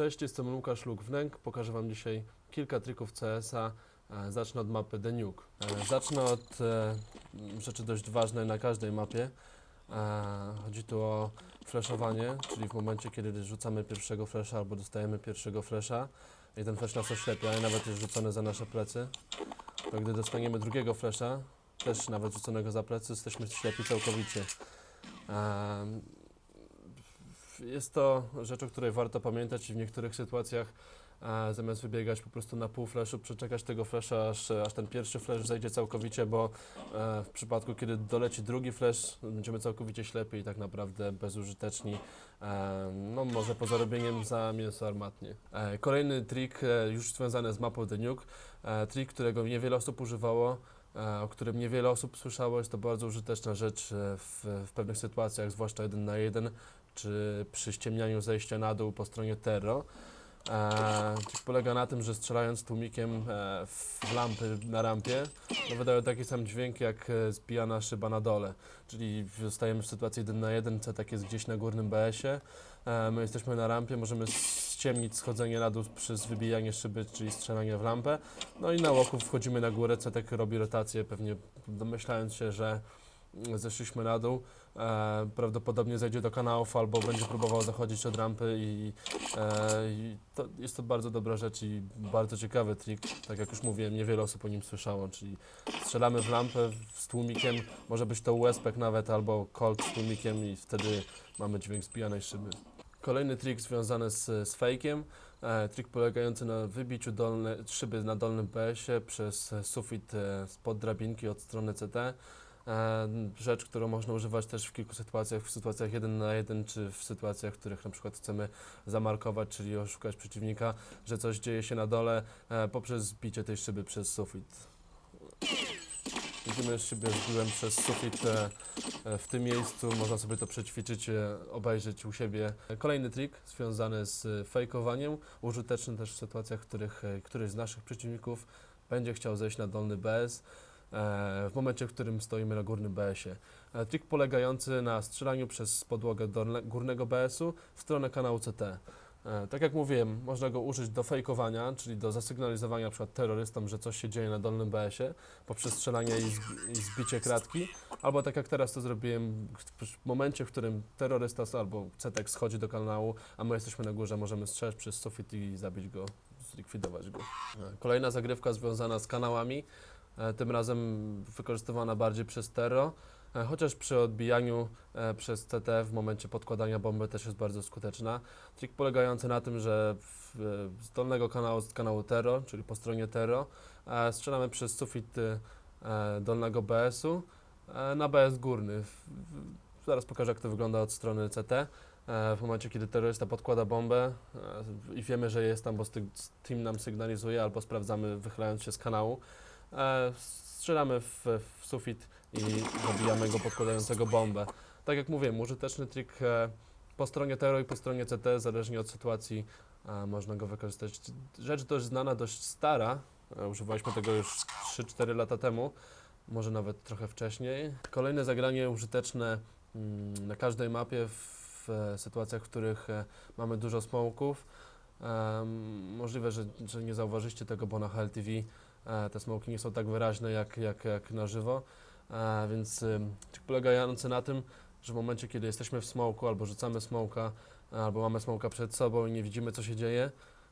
Cześć, jestem Łukasz Luk-Wnęk. Pokażę Wam dzisiaj kilka trików CS-a. E, Zacznę od mapy The Nuke. E, Zacznę od e, rzeczy dość ważnej na każdej mapie. Chodzi tu o flashowanie, czyli w momencie, kiedy rzucamy pierwszego flasha albo dostajemy pierwszego flasha i ten flash nas oślepia nawet jest rzucony za nasze plecy, to gdy dostaniemy drugiego flasha, też nawet rzuconego za plecy, jesteśmy ślepi całkowicie. Jest to rzecz, o której warto pamiętać i w niektórych sytuacjach e, zamiast wybiegać po prostu na pół flashu, przeczekać tego flasha, aż, aż ten pierwszy flash zejdzie całkowicie, bo e, w przypadku, kiedy doleci drugi flash, będziemy całkowicie ślepi i tak naprawdę bezużyteczni, e, no może poza robieniem za mięso armatnie. Kolejny trik już związany z mapą The Nuke, e, trik, którego niewiele osób używało, o którym niewiele osób słyszało, jest to bardzo użyteczna rzecz e, w, w pewnych sytuacjach, zwłaszcza jeden na jeden, czy przy ściemnianiu zejścia na dół po stronie Terro. E, polega na tym, że strzelając tłumikiem e, w lampy na rampie, no wydają taki sam dźwięk jak e, zbijana szyba na dole. Czyli zostajemy w sytuacji 1 na 1, C tak jest gdzieś na górnym BS-ie. E, my jesteśmy na rampie, możemy ściemnić schodzenie na dół przez wybijanie szyby, czyli strzelanie w lampę. No i na łoku wchodzimy na górę, Cetek robi rotację, pewnie domyślając się, że zeszliśmy na dół. E, prawdopodobnie zejdzie do kanałów albo będzie próbował zachodzić od rampy i, e, i to, jest to bardzo dobra rzecz i bardzo ciekawy trik. Tak jak już mówiłem, niewiele osób o nim słyszało, czyli strzelamy w lampę z tłumikiem, może być to USP nawet albo Colt z tłumikiem i wtedy mamy dźwięk zbijanej szyby. Kolejny trik związany z, z fejkiem. E, trik polegający na wybiciu dolne, szyby na dolnym PS-ie przez sufit e, spod drabinki od strony CT. E, rzecz, którą można używać też w kilku sytuacjach, w sytuacjach 1 na 1, czy w sytuacjach, w których na przykład chcemy zamarkować, czyli oszukać przeciwnika, że coś dzieje się na dole e, poprzez zbicie tej szyby przez sufit. Widzimy szybę zbiłem przez sufit e, w tym miejscu, można sobie to przećwiczyć, obejrzeć u siebie. Kolejny trik związany z fejkowaniem, użyteczny też w sytuacjach, w których któryś z naszych przeciwników będzie chciał zejść na dolny BS, w momencie, w którym stoimy na górnym BS-ie. E, Trik polegający na strzelaniu przez podłogę górnego BS-u w stronę kanału CT. E, Tak jak mówiłem, można go użyć do fejkowania, czyli do zasygnalizowania na przykład terrorystom, że coś się dzieje na dolnym BS-ie poprzez strzelanie i, zb- i zbicie kratki, albo tak jak teraz to zrobiłem, w momencie, w którym terrorysta albo CETEK schodzi do kanału, a my jesteśmy na górze, możemy strzelać przez sufit i zabić go, zlikwidować go. E, Kolejna zagrywka związana z kanałami, e, tym razem wykorzystywana bardziej przez Terro, e, chociaż przy odbijaniu e, przez CT w momencie podkładania bomby też jest bardzo skuteczna. Trik polegający na tym, że e, z dolnego kanału, z kanału Terro, czyli po stronie Terro, e, strzelamy przez sufit e, dolnego BS-u e, na BS górny. Zaraz pokażę, jak to wygląda od strony CT. E, w momencie, kiedy terrorysta podkłada bombę e, i wiemy, że jest tam, bo team nam sygnalizuje, albo sprawdzamy wychylając się z kanału, e, strzelamy w, w sufit i zabijamy go podkładającego bombę. Tak jak mówiłem, użyteczny trik e, po stronie Terro i po stronie CT, zależnie od sytuacji, e, można go wykorzystać. Rzecz dość znana, dość stara, używaliśmy tego już 3-4 lata temu, może nawet trochę wcześniej. Kolejne zagranie użyteczne mm, na każdej mapie w sytuacjach, w których mamy dużo smoków. Możliwe, że, że nie zauważycie tego, bo na HLTV te smoki nie są tak wyraźne jak, jak, jak na żywo, e, więc ym, trik polegający na tym, że w momencie, kiedy jesteśmy w smoku albo rzucamy smoka, albo mamy smoka przed sobą i nie widzimy, co się dzieje,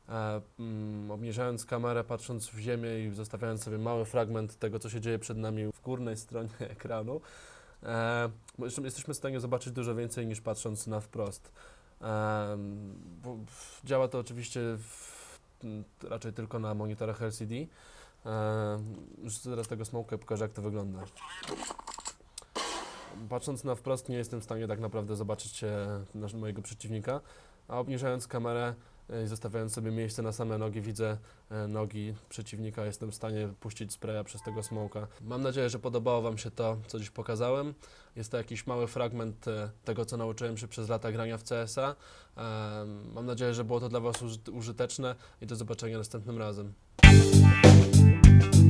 e, mm, obniżając kamerę, patrząc w ziemię i zostawiając sobie mały fragment tego, co się dzieje przed nami w górnej stronie ekranu, e, jesteśmy w stanie zobaczyć dużo więcej niż patrząc na wprost. Działa to oczywiście w, raczej tylko na monitorach LCD. Już zaraz tego smoka pokażę, jak to wygląda. Patrząc na wprost nie jestem w stanie tak naprawdę zobaczyć e, mojego przeciwnika, a obniżając kamerę e, i zostawiając sobie miejsce na same nogi, widzę e, nogi przeciwnika, jestem w stanie puścić spraya przez tego smoka. Mam nadzieję, że podobało Wam się to, co dziś pokazałem. Jest to jakiś mały fragment e, tego, co nauczyłem się przez lata grania w CS-a. Em, Mam nadzieję, że było to dla Was uży- użyteczne i do zobaczenia następnym razem. you